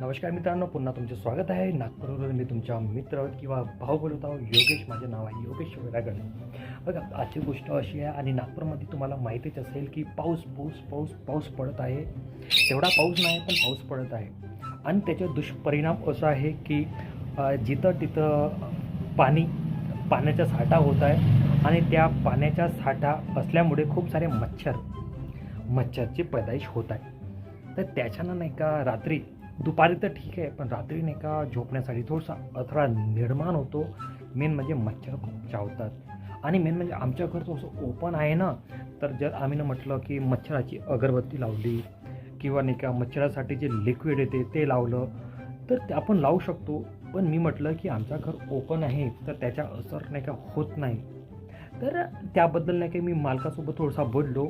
नमस्कार मित्रांनो पुन्हा तुमचे स्वागत आहे. नागपूरवरून मी तुमच्या मित्र किंवा भाऊ बोलत आहो योगेश. माझे नाव आहे योगेश वैरागड बघा आजची गोष्ट अशी आहे आणि नागपूरमध्ये तुम्हाला माहितीच असेल की पाऊस पाऊस पाऊस पाऊस पडत आहे. तेवढा पाऊस नाही पण पाऊस पडत आहे. आणि त्याचे दुष्परिणाम असा आहे की जिथं तिथं पाणी पाण्याचा साठा होत आहे आणि त्या पाण्याचा साठा असल्यामुळे खूप सारे मच्छर मच्छरची पैदाइश होत आहे. तर त्याच्यानं नाही का रात्री दुपारी तर ठीक आहे पण रात्री नाही का झोपण्यासाठी थोडासा अथरा निर्माण होतो. मेन म्हणजे मच्छर खूप चावतात. आणि मेन म्हणजे आमच्या घर थोडंसं ओपन आहे ना तर जर आम्ही ना म्हटलं की मच्छराची अगरबत्ती लावली किंवा नाही का मच्छरासाठी जे लिक्विड येते ते लावलं तर ते आपण लावू शकतो. पण मी म्हटलं की आमचं घर ओपन आहे तर त्याचा असर नाही का होत नाही. तर त्याबद्दल नाही का मी मालकासोबत थोडासा बोललो.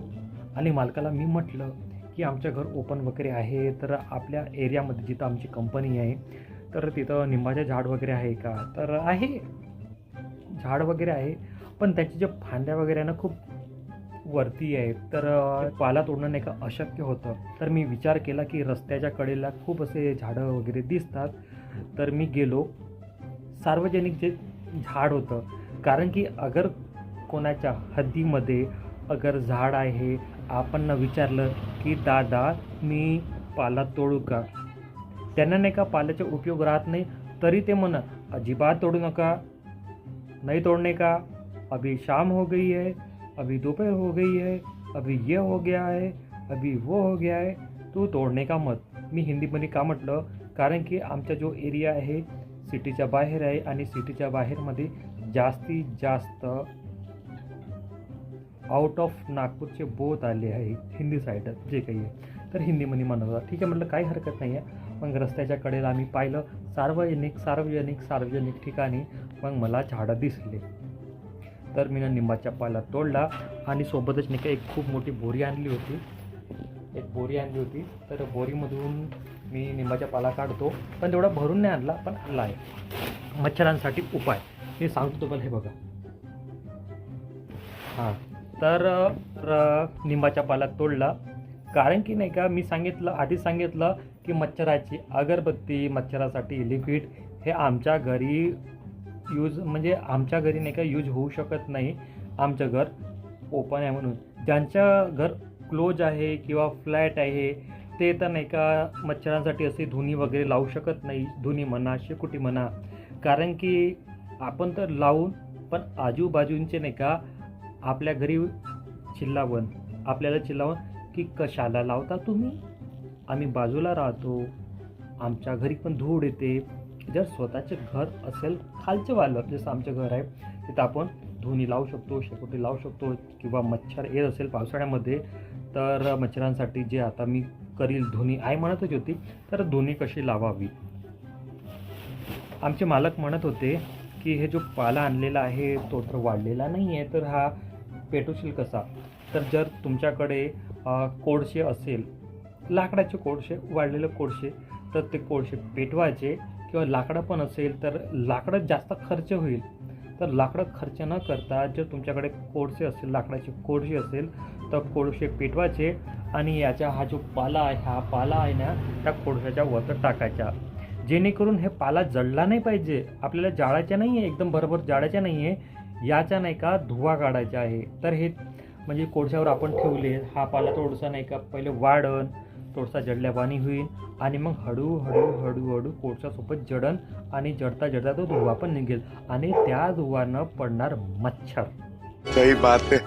आणि मालकाला मी म्हटलं की आमचं घर ओपन वगैरे आहे तर आपल्या एरियामध्ये जिथं आमची कंपनी आहे तर तिथं निंबाचे झाड वगैरे आहे का? तर आहे. झाड वगैरे आहे पण त्याची जे फांद्या वगैरे आहे ना खूप वरती आहे तर पाला तोडणं नाही का अशक्य होतं. तर मी विचार केला की रस्त्याच्या कडेला खूप असे झाडं वगैरे दिसतात. तर मी गेलो. सार्वजनिक जे झाड होतं कारण की अगर कोणाच्या हद्दीमध्ये अगर झाड आहे आपण विचारलं की दादा मी पाला तोडू का? त्यांना नाही का पाल्याचा उपयोग राहत नाही? तरी ते म्हणा अजिबात तोडू नका. नहीं तोड़ने का? अभी शाम हो गई है अभी दोपहर हो गई है अभी ये हो गया है अभी वो हो गया है. तू तोडणे का मत? मी हिंदीमध्ये का म्हटलं? कारण की आमचा जो एरिया आहे सिटीच्या बाहेर आहे आणि सिटीच्या बाहेरमध्ये जास्तीत जास्त आउट ऑफ नागपूरचे बोध आले आहे हिंदी साईडात जे काही आहे. तर हिंदीमध्ये म्हणत ठीक आहे म्हटलं काही हरकत नाही आहे. मग रस्त्याच्या कडेला आम्ही पाहिलं सार्वजनिक सार्वजनिक सार्वजनिक ठिकाणी मग मला झाडं दिसले. तर मी निंबाच्या पाला तोडला आणि सोबतच नाही का एक खूप मोठी बोरी आणली होती. एक बोरी आणली होती. तर बोरीमधून मी निंबाच्या पाला काढतो. पण तेवढा भरून नाही आणला पण आणला आहे मच्छरांसाठी उपाय. मी सांगतो तुम्हाला हे बघा. हां. तर निंबाच्या पाला तोडला. कारण की नाही का मी सांगितलं आधी सांगितलं की मच्छराची अगरबत्ती मच्छरासाठी लिक्विड हे आमच्या घरी यूज म्हणजे आमच्या घरी नाही का यूज होऊ शकत नाही. आमचं घर ओपन आहे म्हणून. ज्यांचं घर क्लोज आहे किंवा फ्लॅट आहे ते तर नाही का मच्छरांसाठी असे धुनी वगैरे लावू शकत नाही. धुनी म्हणा शेकोटी म्हणा. कारण की आपण तर लावून पण आजूबाजूंचे नाही का आपल्या घरी चिल्लावण आपल्याला चिल्लावण की कशाला लावता तुम्ही? आम्ही बाजूला राहतो. आमच्या घरी पण धूळ येते. जर स्वतःचे घर असेल खालचं वालं जसं आमचं घर आहे तिथं आपण धुनी लावू शकतो शेकोटी लावू शकतो किंवा मच्छर येत असेल पावसाळ्यामध्ये तर मच्छरांसाठी जे आता मी करील धुनी आई म्हणतच होती तर धुनी कशी लावावी? आमचे मालक म्हणत होते की हे जो पाला आणलेला आहे तो तर वाढलेला नाही आहे तर हा पेटवशील कसा? तर जर तुमच्याकडे कोळशे असेल लाकडाचे कोळशे वाढलेले कोळशे तर ते कोळशे पेटवायचे किंवा लाकडं पण असेल तर लाकडं जास्त खर्च होईल. तर लाकडं खर्च न करता जर तुमच्याकडे कोळसे असेल लाकडाचे कोळशे असेल तर कोळशे पेटवायचे आणि याचा हा जो पाला आहे हा पाला आहे ना त्या कोळशाच्या वर टाकायचा. जेणेकरून हे पाला जळला नाही पाहिजे. आपल्याला जाळायच्या नाही आहे एकदम बरोबर जाळायच्या नाही आहे याचा नाही का धुवा काढायचा आहे. तर हे म्हणजे कोळशावर आपण ठेवले हा पाला थोडासा नाही का पहिले वाढन थोडासा जडल्या पाणी होईल आणि मग हळूहळू हळूहळू कोळशासोबत जडन आणि जडता जडता तो धुवा पण निघेल आणि त्या धुवानं पडणार मच्छर. सही बात है.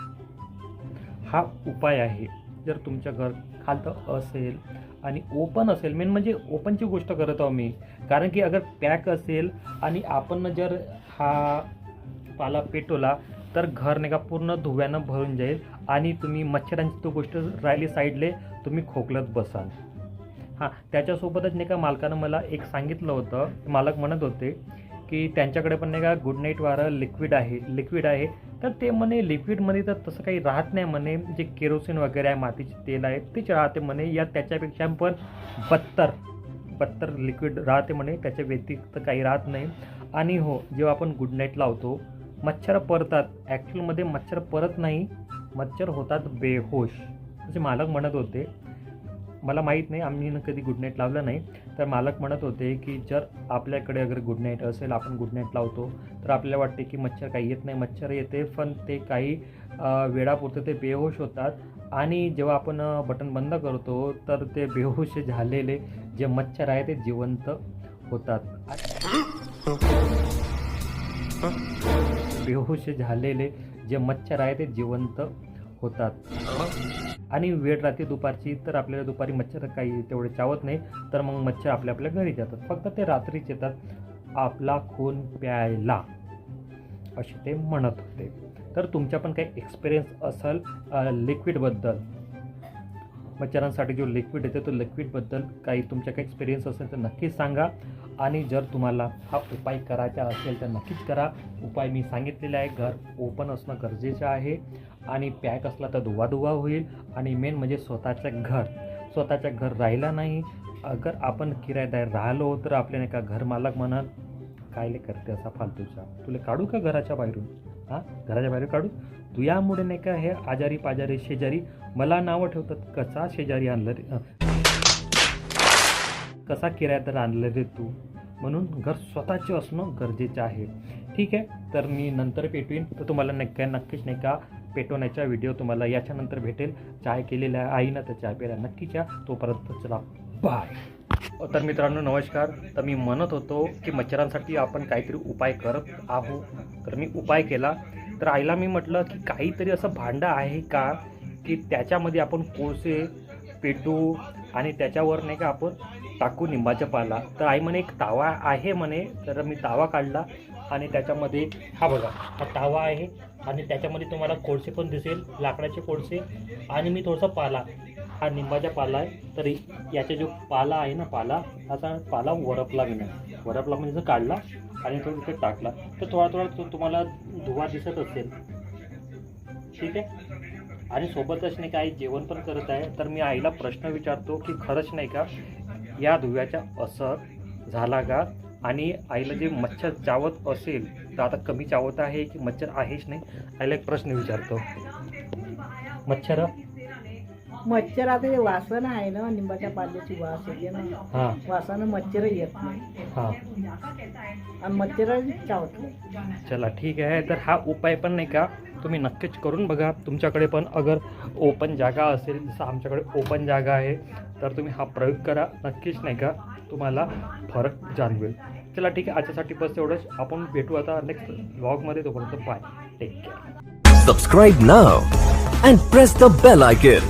हा उपाय आहे. जर तुमच्या घर खालतं असेल आणि ओपन असेल मेन म्हणजे ओपनची गोष्ट करत आहो मी. कारण की अगर पॅक असेल आणि आपण जर हा पाला पेटवला तर घर नाही का पूर्ण धुव्यानं भरून जाईल आणि तुम्ही मच्छरांची तो गोष्ट राहिली साईडले तुम्ही खोकलत बसाल. हां त्याच्यासोबतच नाही का मालकानं मला एक सांगितलं होतं मालक म्हणत होते की त्यांच्याकडे पण नाही का गुड नाईटवारं लिक्विड आहे लिक्विड आहे. तर ते म्हणे लिक्विडमध्ये तर तसं काही राहत नाही म्हणे जे केरोसिन वगैरे आहे मातीचे तेल आहे तेच राहते म्हणे. या त्याच्यापेक्षा पण बत्तर बत्तर लिक्विड राहते म्हणे त्याच्या व्यतिरिक्त काही राहत नाही. आणि हो जेव्हा आपण गुड नाईट लावतो मच्छर परतात. ॲक्च्युअलमध्ये मच्छर परत नाही मच्छर होतात बेहोश. असे मालक म्हणत होते. मला माहीत नाही आम्ही कधी गुड नाईट लावलं नाही. तर मालक म्हणत होते की जर आपल्याकडे अगर गुड नाईट असेल आपण गुड नाईट लावतो तर आपल्याला वाटते की मच्छर काही येत नाही मच्छर येते पण ते काही अ, वेळापुरते ते बेहोश होतात. आणि जेव्हा आपण बटन बंद करतो तर ते बेहोश झालेले जे मच्छर आहे ते जिवंत होतात. बेहोश झालेले जे मच्छर आहे ते जिवंत होतात. आणि वेळ राहते दुपारची तर आपल्याला दुपारी मच्छर काही तेवढे चावत नाही तर मग मच्छर आपल्या आपल्या घरी जातात. फक्त ते रात्रीच येतात. आपला खून प्यायला. असे ते म्हणत होते. तर तुमच्या पण काही एक्सपिरियन्स असेल लिक्विडबद्दल मच्छरांसाठी जो लिक्विड येते तो लिक्विडबद्दल काही तुमच्या काही एक्सपिरियन्स असेल तर नक्कीच सांगा. आणि जर तुम्हाला हा उपाय करायचा असेल तर नक्कीच करा. उपाय मी सांगितलेला आहे घर ओपन असणं गरजेचं आहे. आणि पॅक असला तर धुवा धुवा होईल. आणि मेन म्हणजे स्वतःचं घर. स्वतःचं घर राहिला नाही. अगर आपण किरायदार राहिलो तर आपले नाही का घरमालक म्हणाल कायले करते असा फालतूचा? तुला काढू का घराच्या बाहेरून? हां? घराच्या बाहेर काढू? तू यामुळे नाही का हे आजारी पाजारी शेजारी मला नावं ठेवतात कसा शेजारी आणलं रे? कसा किरायदार आणलं रे तू? म्हणून घर स्वतःचे असणं गरजेचं आहे. ठीक आहे तर मी नंतर पेटवीन. तर तुम्हाला नक्की नक्कीच नाही का पेटवण्याचा व्हिडिओ तुम्हाला याच्यानंतर भेटेल. चाय केलेल्या आईनं तर चाय प्यायला नक्कीच या तोपर्यंत चला बाय तर मित्रांनो नमस्कार. तर मी म्हणत होतो की मच्छरांसाठी आपण काहीतरी उपाय करत आहो तर मी उपाय केला. तर आईला मी म्हटलं की काहीतरी असं भांडं आहे का की त्याच्यामध्ये आपण कोळसे पेटू आणि त्याच्यावर नाही का आपण टाकू निंबाचा पाला. तर आई म्हणे एक तावा आहे म्हणे. तर मी तावा काढला आणि त्याच्यामध्ये हा बघा हा तावा आहे आणि त्याच्यामध्ये तुम्हाला कोळसे पण दिसेल लाकडाचे कोळसे आणि मी थोडासा पाला हा निंबाचा पाला आहे. तर याचा जो पाला आहे ना पाला असा पाला वरपला मी वरपला म्हणजे काढला आणि तो तिथे टाकला. तर थोडा थोडा तो तुम्हाला धुवा दिसत असेल. ठीक आहे? आणि सोबतच नाही काही जेवण पण करत आहे. तर मी आईला प्रश्न विचारतो की खरंच नाही का या धुव्याचा असर झाला का? आणि आईला जे मच्छर चावत असेल तर आता कमी चावत आहे की मच्छर आहेच नाही? आईला एक प्रश्न विचारतो. मच्छर? मच्छर आता हे वासन आहे ना निंबाच्या पाल्याची वास येते ना हां. वासानं मच्छर येत नाही. हां. आणि मच्छर चावत. नाही चला ठीक आहे. तर हा उपाय पण नाही का तुम्ही नक्कीच करून बघा. तुमच्याकडे पण अगर ओपन जागा असेल जसं आमच्याकडे ओपन जागा आहे तर तुम्ही हा प्रयोग करा. नक्कीच नाही का तुम्हाला फरक जाणवेल. चला ठीक आहे. आजच्यासाठी बस एवढंच. आपण भेटू आता नेक्स्ट व्लॉगमध्ये तोपर्यंत bye take care Subscribe now and press the bell icon.